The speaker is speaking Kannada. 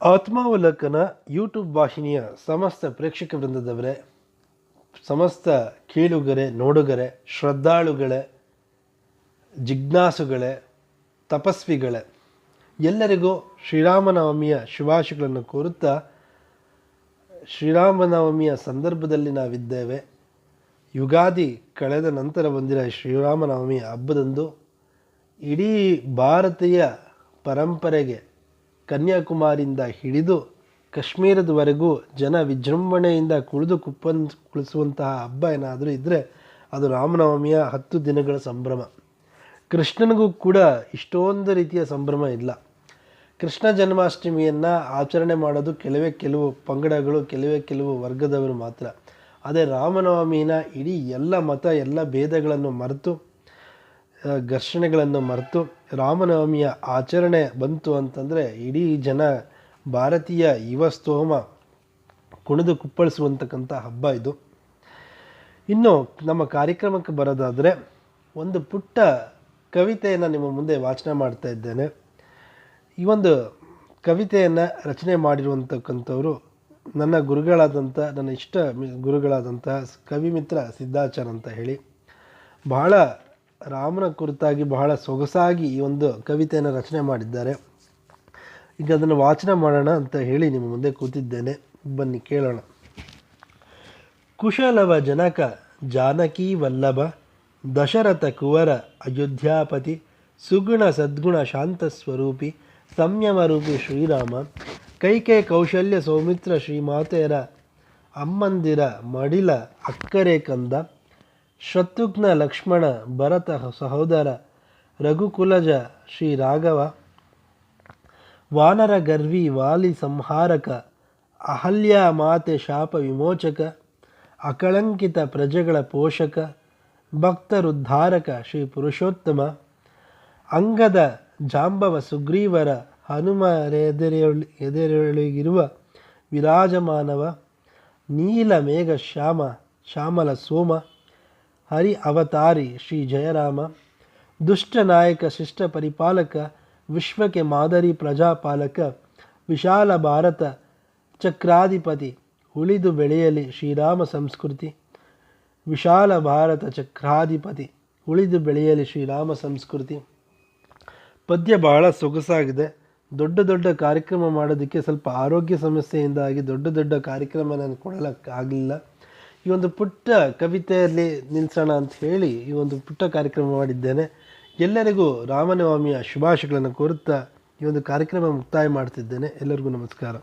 ಆತ್ಮಾವಲೋಕನ ಯೂಟ್ಯೂಬ್ ವಾಹಿನಿಯ ಸಮಸ್ತ ಪ್ರೇಕ್ಷಕ ವೃಂದದವರೇ, ಸಮಸ್ತ ಕೇಳುಗರೆ, ನೋಡುಗರೆ, ಶ್ರದ್ಧಾಳುಗಳೇ, ಜಿಜ್ಞಾಸುಗಳೇ, ತಪಸ್ವಿಗಳೇ, ಎಲ್ಲರಿಗೂ ಶ್ರೀರಾಮನವಮಿಯ ಶುಭಾಶಯಗಳನ್ನು ಕೋರುತ್ತಾ ಶ್ರೀರಾಮನವಮಿಯ ಸಂದರ್ಭದಲ್ಲಿ ನಾವಿದ್ದೇವೆ. ಯುಗಾದಿ ಕಳೆದ ನಂತರ ಬಂದಿರೋ ಶ್ರೀರಾಮನವಮಿ ಹಬ್ಬದಂದು ಇಡೀ ಭಾರತೀಯ ಪರಂಪರೆಗೆ ಕನ್ಯಾಕುಮಾರಿಯಿಂದ ಹಿಡಿದು ಕಾಶ್ಮೀರದವರೆಗೂ ಜನ ವಿಜೃಂಭಣೆಯಿಂದ ಕುಳಿದು ಕುಪ್ಪನ್ ಕುಳಿಸುವಂತಹ ಹಬ್ಬ ಏನಾದರೂ ಇದ್ದರೆ ಅದು ರಾಮನವಮಿಯ ಹತ್ತು ದಿನಗಳ ಸಂಭ್ರಮ. ಕೃಷ್ಣನಿಗೂ ಕೂಡ ಇಷ್ಟೊಂದು ರೀತಿಯ ಸಂಭ್ರಮ ಇಲ್ಲ. ಕೃಷ್ಣ ಜನ್ಮಾಷ್ಟಮಿಯನ್ನು ಆಚರಣೆ ಮಾಡೋದು ಕೆಲವೇ ಕೆಲವು ಪಂಗಡಗಳು, ಕೆಲವೇ ಕೆಲವು ವರ್ಗದವರು ಮಾತ್ರ. ಅದೇ ರಾಮನವಮಿನ ಇಡೀ ಎಲ್ಲ ಮತ, ಎಲ್ಲ ಭೇದಗಳನ್ನು ಮರೆತು ಘರ್ಷಣೆಗಳನ್ನು ಮರೆತು ರಾಮನವಮಿಯ ಆಚರಣೆ ಬಂತು ಅಂತಂದರೆ ಇಡೀ ಜನ ಭಾರತೀಯ ಯುವ ಸ್ತೋಮ ಕುಣಿದು ಕುಪ್ಪಳಿಸುವಂತಕ್ಕಂಥ ಹಬ್ಬ ಇದು. ಇನ್ನು ನಮ್ಮ ಕಾರ್ಯಕ್ರಮಕ್ಕೆ ಬರೋದಾದರೆ ಒಂದು ಪುಟ್ಟ ಕವಿತೆಯನ್ನು ನಿಮ್ಮ ಮುಂದೆ ವಾಚನ ಮಾಡ್ತಾ ಇದ್ದೇನೆ. ಈ ಒಂದು ಕವಿತೆಯನ್ನು ರಚನೆ ಮಾಡಿರುವಂತಕ್ಕಂಥವರು ನನ್ನ ಗುರುಗಳಾದಂಥ, ನನ್ನ ಇಷ್ಟ ಗುರುಗಳಾದಂಥ ಕವಿ ಮಿತ್ರ ಸಿದ್ಧಾಚಾರ್ ಅಂತ ಹೇಳಿ. ಬಹಳ ರಾಮನ ಕುರಿತಾಗಿ ಬಹಳ ಸೊಗಸಾಗಿ ಈ ಒಂದು ಕವಿತೆಯನ್ನು ರಚನೆ ಮಾಡಿದ್ದಾರೆ. ಈಗ ಅದನ್ನು ವಾಚನ ಮಾಡೋಣ ಅಂತ ಹೇಳಿ ನಿಮ್ಮ ಮುಂದೆ ಕೂತಿದ್ದೇನೆ. ಬನ್ನಿ, ಕೇಳೋಣ. ಕುಶಲವ ಜನಕ ಜಾನಕಿ ವಲ್ಲಭ, ದಶರಥ ಕುವರ ಅಯೋಧ್ಯಾಪತಿ, ಸುಗುಣ ಸದ್ಗುಣ ಶಾಂತ ಸ್ವರೂಪಿ, ಸಂಯಮ ರೂಪಿ ಶ್ರೀರಾಮ, ಕೈಕೆ ಕೌಶಲ್ಯ ಸೌಮಿತ್ರ ಶ್ರೀಮಾತೆಯರ ಅಮ್ಮಂದಿರ ಮಡಿಲ ಅಕ್ಕರೆ ಕಂದ ಶತ್ರುಘ್ನ ಲಕ್ಷ್ಮಣ ಭರತ ಸಹೋದರ ರಘುಕುಲಜ ಶ್ರೀ ರಾಘವ, ವಾನರ ಗರ್ವಿ ವಾಲಿ ಸಂಹಾರಕ, ಅಹಲ್ಯ ಮಾತೆ ಶಾಪ ವಿಮೋಚಕ, ಅಕಳಂಕಿತ ಪ್ರಜೆಗಳ ಪೋಷಕ, ಭಕ್ತರುದ್ಧಾರಕ ಶ್ರೀ ಪುರುಷೋತ್ತಮ, ಅಂಗದ ಜಾಂಬವ ಸುಗ್ರೀವರ ಹನುಮರೆದೆರೆಯೊಳಿ ಎದೆರೊಳಗಿರುವ ವಿರಾಜಮಾನವ, ನೀಲ ಮೇಘ ಶ್ಯಾಮ, ಶ್ಯಾಮಲ ಸೋಮ ಹರಿ ಅವತಾರಿ ಶ್ರೀ ಜಯರಾಮ. ದುಷ್ಟ ನಾಯಕ, ಶಿಷ್ಟ ಪರಿಪಾಲಕ, ವಿಶ್ವಕ್ಕೆ ಮಾದರಿ ಪ್ರಜಾಪಾಲಕ, ವಿಶಾಲ ಭಾರತ ಚಕ್ರಾಧಿಪತಿ, ಉಳಿದು ಬೆಳೆಯಲಿ ಶ್ರೀರಾಮ ಸಂಸ್ಕೃತಿ. ವಿಶಾಲ ಭಾರತ ಚಕ್ರಾಧಿಪತಿ, ಉಳಿದು ಬೆಳೆಯಲಿ ಶ್ರೀರಾಮ ಸಂಸ್ಕೃತಿ. ಪದ್ಯ ಬಹಳ ಸೊಗಸಾಗಿದೆ. ದೊಡ್ಡ ದೊಡ್ಡ ಕಾರ್ಯಕ್ರಮ ಮಾಡೋದಕ್ಕೆ ಸ್ವಲ್ಪ ಆರೋಗ್ಯ ಸಮಸ್ಯೆಯಿಂದಾಗಿ ದೊಡ್ಡ ದೊಡ್ಡ ಕಾರ್ಯಕ್ರಮ ನಾನು ಕೊಡಲಿಕ್ಕಾಗಲಿಲ್ಲ ಈ ಒಂದು ಪುಟ್ಟ ಕವಿತೆಯಲ್ಲಿ ನಿಲ್ಲಿಸೋಣ ಅಂತ ಹೇಳಿ ಈ ಒಂದು ಪುಟ್ಟ ಕಾರ್ಯಕ್ರಮ ಮಾಡಿದ್ದೇನೆ. ಎಲ್ಲರಿಗೂ ರಾಮನವಮಿಯ ಶುಭಾಶಯಗಳನ್ನು ಕೋರುತ್ತಾ ಈ ಒಂದು ಕಾರ್ಯಕ್ರಮ ಮುಕ್ತಾಯ ಮಾಡ್ತಿದ್ದೇನೆ. ಎಲ್ಲರಿಗೂ ನಮಸ್ಕಾರ.